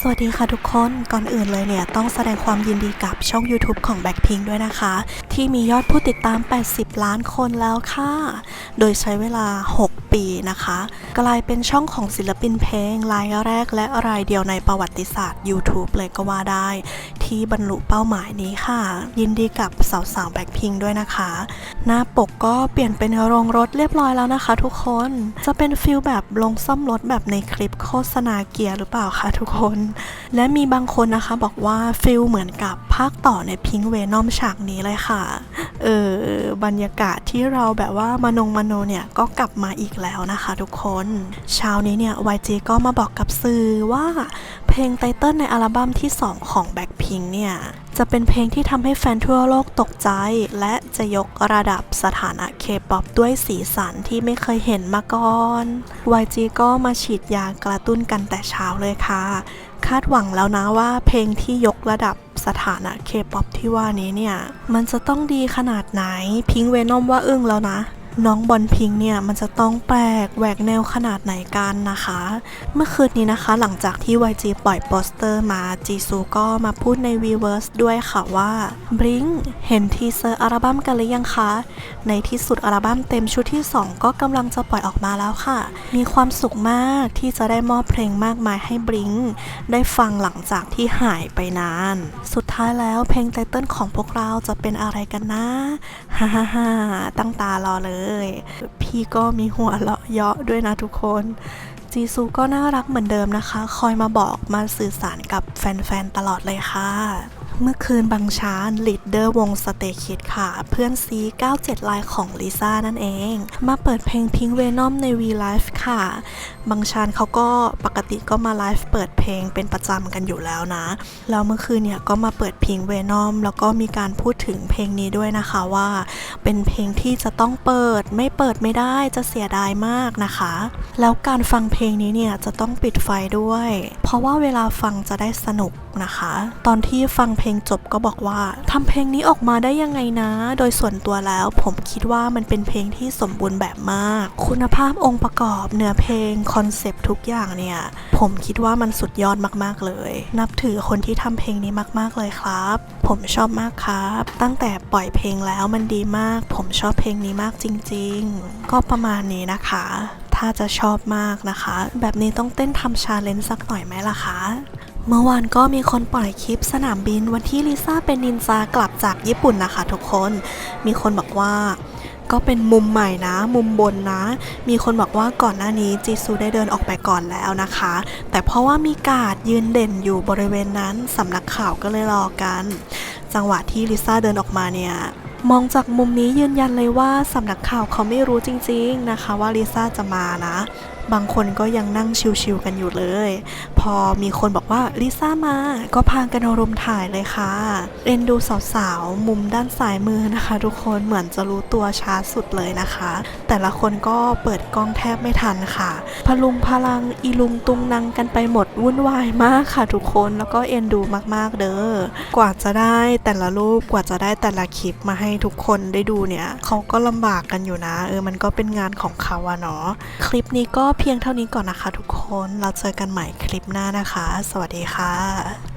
สวัสดีค่ะทุกคนก่อนอื่นเลยเนี่ยต้องแสดงความยินดีกับช่อง YouTube ของ Blackpink ด้วยนะคะ ที่มียอดผู้ติดตาม 80 ล้านคนแล้วค่ะ โดยใช้เวลา 6 ปีนะคะ กลายเป็นช่องของศิลปินเพลงรายแรกและรายเดียวในประวัติศาสตร์ YouTube เลยก็ว่าได้ ที่บรรลุเป้าหมายนี้ค่ะ ยินดีกับสาวๆ Blackpink ด้วยนะคะ หน้าปกก็เปลี่ยนเป็นโรงรถเรียบร้อยแล้วนะคะ ทุกคนจะเป็นฟิลแบบลงซ่อมรถแบบในคลิปโฆษณาเกียร์หรือเปล่าคะทุกคน และมีบางคนนะคะบอกว่าฟิลเหมือนกับภาคต่อในพิงเวนอมฉากนี้เลยค่ะ เออบรรยากาศที่เราแบบว่ามานงมโนเนี่ยก็กลับมาอีกแล้วนะคะทุกคนเช้านี้เนี่ย YG ก็มาบอกกับสื่อว่าเพลงไตเติ้ลในอัลบั้มที่ 2 ของ Blackpink เนี่ยจะเป็นเพลงที่ทำให้แฟนทั่วโลกตกใจ และจะยกระดับสถานะเคป๊อปด้วยสีสันที่ไม่เคยเห็นมาก่อน YG ก็มาฉีดยากระตุ้นกันแต่เช้าเลยค่ะ คาดหวังแล้วนะว่าเพลงที่ยกระดับ สถานะเคป๊อปที่ว่านี้เนี่ย มันจะต้องดีขนาดไหน พิงเวนอมว่าอึ้งแล้วนะ น้องบอลพิงค์เนี่ยมันจะต้องแปลกแหวกแนวขนาดไหนกันนะคะ เมื่อคืนนี้นะคะหลังจากที่ YG ปล่อยโปสเตอร์มาจีซูก็มาพูดใน Weverse ด้วยค่ะว่าบริงเห็นทีเซอร์อัลบั้มกันหรือยังคะ ในที่สุดอัลบั้มเต็มชุดที่ 2 ก็กำลังจะปล่อยออกมาแล้วค่ะ มีความสุขมากที่จะได้มอบเพลงมากมายให้บริงได้ฟังหลังจากที่หายไปนาน สุดท้ายแล้วเพลงไตเติ้ลของพวกเราจะเป็นอะไรกันนะฮ่าฮ่าฮ่าตั้งตารอเลยพี่ก็มีหัวเราะเยาะด้วยนะทุกคน จีซูก็น่ารักเหมือนเดิมนะคะ คอยมาบอกมาสื่อสารกับแฟนๆตลอดเลยค่ะ เมื่อคืนบางชานลีดเดอร์วงสเตคิดค่ะ เพื่อนซี97 ลายของลิซ่านั่นเอง มาเปิดเพลงพิงเวนอมใน V Live ค่ะ บางชานเขาก็ปกติก็มาไลฟ์เปิดเพลงเป็นประจำกันอยู่แล้วนะ แล้วเมื่อคืนเนี่ยก็มาเปิดพิงเวนอมแล้วก็มีการพูดถึงเพลงนี้ด้วยนะคะว่า เป็นเพลงที่จะต้องเปิดไม่เปิดไม่ได้จะเสียดายมากนะคะ แล้วการฟังเพลงนี้เนี่ยจะต้องปิดไฟด้วย เพราะว่าเวลาฟังจะได้สนุก นะคะ ตอนที่ฟังเพลงจบก็บอกว่าทำเพลงนี้ออกมาได้ยังไงนะ โดยส่วนตัวแล้วผมคิดว่ามันเป็นเพลงที่สมบูรณ์แบบมาก คุณภาพองค์ประกอบเนื้อเพลงคอนเซปต์ทุกอย่างเนี่ย ผมคิดว่ามันสุดยอดมากๆเลย นับถือคนที่ทำเพลงนี้มากๆเลยครับ ผมชอบมากครับ ตั้งแต่ปล่อยเพลงแล้วมันดีมาก ผมชอบเพลงนี้มากจริง ๆ ก็ประมาณนี้นะคะถ้าจะชอบมากนะคะ แบบนี้ต้องเต้นทำชาเลนจ์สักหน่อยไหมล่ะคะ เมื่อวานก็มีคนปล่อยคลิปสนามบินวันที่ลิซ่าเป็นนินจากลับจากญี่ปุ่นนะคะทุกคน มีคนบอกว่า ก็เป็นมุมใหม่นะ มุมบนนะ มีคนบอกว่าก่อนหน้านี้จีซูได้เดินออกไปก่อนแล้วนะคะ แต่เพราะว่ามีกาดยืนเด่นอยู่บริเวณนั้นสำนักข่าวก็เลยรอกัน จังหวะที่ลิซ่าเดินออกมาเนี่ยมองจากมุมนี้ยืนยันเลยว่าสำนักข่าวเขาไม่รู้จริงๆนะคะว่าลิซ่าจะมานะบางคนก็ยังนั่งชิวๆกันอยู่เลย พอมีคนบอกว่าลิซ่ามาก็พากันรุมถ่ายเลยค่ะเอ็นดูสาวๆ มุมด้านซ้ายมือนะคะ ทุกคนเหมือนจะรู้ตัวช้าสุดเลยนะคะ แต่ละคนก็เปิดกล้องแทบไม่ทันค่ะ พลุงพลังอีลุงตุงนังกันไปหมดวุ่นวายมากค่ะทุกคนแล้วก็เอ็นดูมากๆเด้อกว่าจะได้แต่ละรูปกว่าจะได้แต่ละคลิปมาให้ทุกคนได้ดูเนี่ยเขาก็ลำบากกันอยู่นะ เออมันก็เป็นงานของเขาอะเนาะคลิปนี้ก็เพียงเท่านี้ก่อนนะคะทุกคน เราเจอกันใหม่คลิปหน้านะคะ สวัสดีค่ะ